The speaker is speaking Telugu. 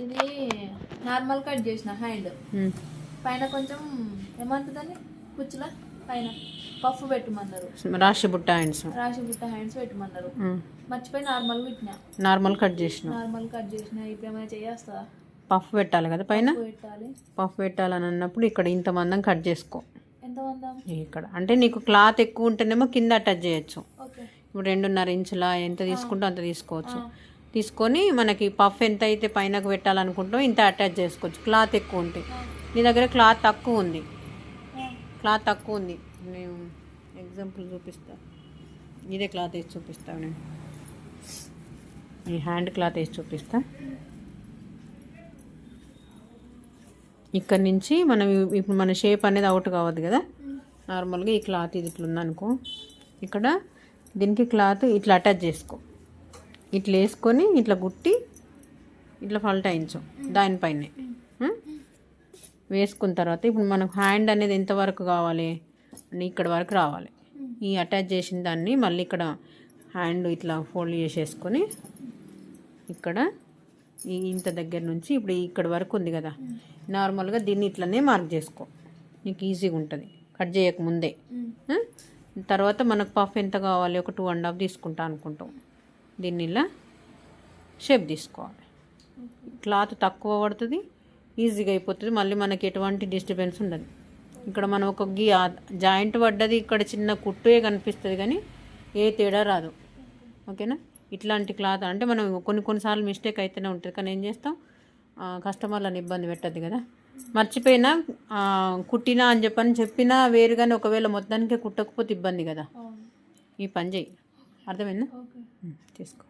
ఇది నార్మల్ కట్ చేసిన హ్యాండ్. పైన కొంచెం ఏమంటుందని కుచ్చుల? పైన. పఫ్ పెట్టమన్నారు. రాశి బుట్ట హ్యాండ్స్ రాశి బుట్ట హ్యాండ్స్ పెట్టమన్నారు. మర్చిపోయి నార్మల్ పెట్టినా. నార్మల్ కట్ చేసిన. నార్మల్ కట్ చేసిన. ఇప్పుడు ఏమైనా చేయేస్తుందా పఫ్ పెట్టాలి కదా పైన? పెట్టాలి. పఫ్ పెట్టాలని అన్నప్పుడు ఇక్కడ ఇంత మందం కట్ చేసుకో. ఇక్కడ. అంటే నీకు క్లాత్ ఎక్కువ ఉంటేనేమో కింద అటాచ్ చేయొచ్చు. ఇప్పుడు రెండున్నర ఇంచుల ఎంత తీసుకుంటో అంత తీసుకోవచ్చు. తీసుకొని మనకి పఫ్ ఎంత అయితే పైనకు పెట్టాలనుకుంటామో ఇంత అటాచ్ చేసుకోవచ్చు. క్లాత్ ఎక్కువ ఉంటాయి నీ దగ్గర క్లాత్ తక్కువ ఉంది. క్లాత్ తక్కువ ఉంది. నేను ఎగ్జాంపుల్ చూపిస్తా. ఇదే క్లాత్ వేసి చూపిస్తా నేను. ఈ హ్యాండ్ క్లాత్ వేసి చూపిస్తా. ఇక్కడ నుంచి మనం ఇప్పుడు మన షేప్ అనేది అవుట్ కావద్దు కదా. నార్మల్గా ఈ క్లాత్ ఇది ఇట్లా ఉందనుకో ఇక్కడ దీనికి క్లాత్ ఇట్లా అటాచ్ చేసుకో. ఇట్లా వేసుకొని ఇట్లా గుట్టి ఇట్లా ఫల్టాయించు దానిపైనే వేసుకున్న తర్వాత ఇప్పుడు మనకు హ్యాండ్ అనేది ఎంతవరకు కావాలి? అంటే ఇక్కడ వరకు రావాలి. ఈ అటాచ్ చేసిన దాన్ని మళ్ళీ ఇక్కడ హ్యాండ్ ఇట్లా ఫోల్డ్ చేసేసుకొని ఇక్కడ ఇంత దగ్గర నుంచి ఇప్పుడు ఇక్కడ వరకు ఉంది కదా. నార్మల్గా దీన్ని ఇట్లనే మార్క్ చేసుకో. నీకు ఈజీగా ఉంటుంది. కట్ చేయక ముందే. తర్వాత మనకు పఫ్ ఎంత కావాలి? ఒక టూ అండ్ హాఫ్ తీసుకుంటా అనుకుంటాం. దీన్ని ఇలా షేప్ తీసుకోవాలి. క్లాత్ తక్కువ పడుతుంది ఈజీగా అయిపోతుంది. మళ్ళీ మనకి ఎటువంటి డిస్టర్బెన్స్ ఉండదు. ఇక్కడ మనం ఒక గీ జాయింట్ పడ్డది ఇక్కడ చిన్న కుట్టే కనిపిస్తుంది కానీ ఏ తేడా రాదు. ఓకేనా? ఇట్లాంటి క్లాత్ అంటే మనం కొన్ని కొన్నిసార్లు మిస్టేక్ అయితేనే ఉంటుంది. కానీ ఏం చేస్తాం? కస్టమర్లను ఇబ్బంది పెట్టద్దు కదా. మర్చిపోయినా కుట్టినా అని చెప్పని చెప్పినా వేరుగానే ఒకవేళ మొత్తానికే కుట్టకపోతే ఇబ్బంది కదా. ఈ పని చెయ్యి. అర్థమైందా? తీసుకో.